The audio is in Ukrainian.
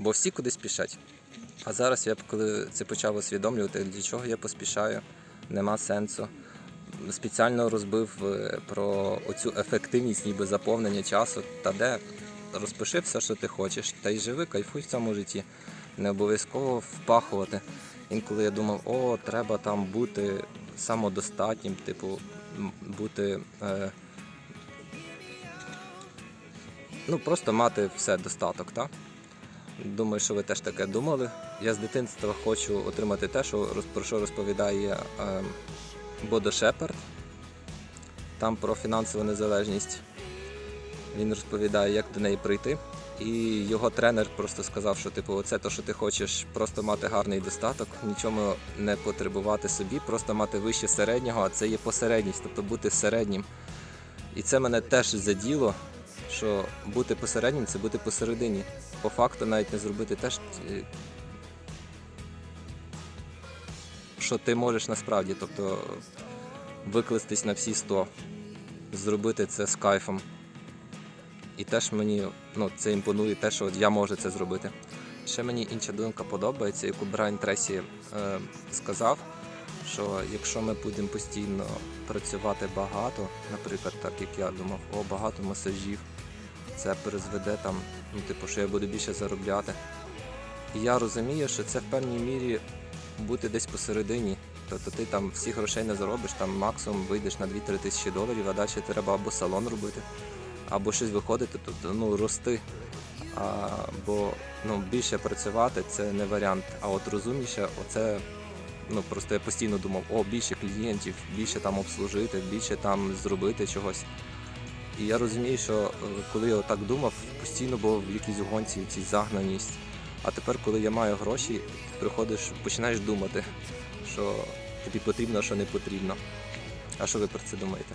Бо всі кудись спішать. А зараз я коли це почав усвідомлювати, для чого я поспішаю, нема сенсу. Спеціально розбив е, про оцю ефективність ніби заповнення часу. Та де розпиши все, що ти хочеш, та й живи, кайфуй в цьому житті. Не обов'язково впахувати. Інколи я думав, о, треба там бути самодостатнім, типу, бути. Е, ну, просто мати все достаток, так? Думаю, що ви теж таке думали. Я з дитинства хочу отримати те, що про що розповідає е, Бодо Шепард. Там про фінансову незалежність. Він розповідає, як до неї прийти. І його тренер просто сказав, що типу, оце то, що ти хочеш просто мати гарний достаток, нічому не потребувати собі, просто мати вище середнього, а це є посередність, тобто бути середнім. І це мене теж заділо, що бути посереднім це бути посередині. По факту навіть не зробити те, що- е, ти можеш насправді, тобто викластись на всі 100, зробити це з кайфом. І теж мені ну, це імпонує, те, що я можу це зробити. Ще мені інша думка подобається, яку Брайан Тресі е, сказав, що якщо ми будемо постійно працювати багато, наприклад, так як я думав, о, багато масажів, це призведе там, ну, типу, що я буду більше заробляти. І я розумію, що це в певній мірі бути десь посередині. Тобто ти там всіх грошей не заробиш, там максимум вийдеш на 2-3 тисячі доларів, а далі треба або салон робити, або щось виходити, тобто ну, рости. А, бо ну, більше працювати це не варіант. А от розумніше, оце ну просто я постійно думав, о, більше клієнтів, більше там обслужити, більше там зробити чогось. І я розумію, що е, коли я так думав, постійно був в якійсь гонці, цій загнаність. А тепер, коли я маю гроші, ти приходиш, починаєш думати, що тобі потрібно, а що не потрібно. А що ви про це думаєте?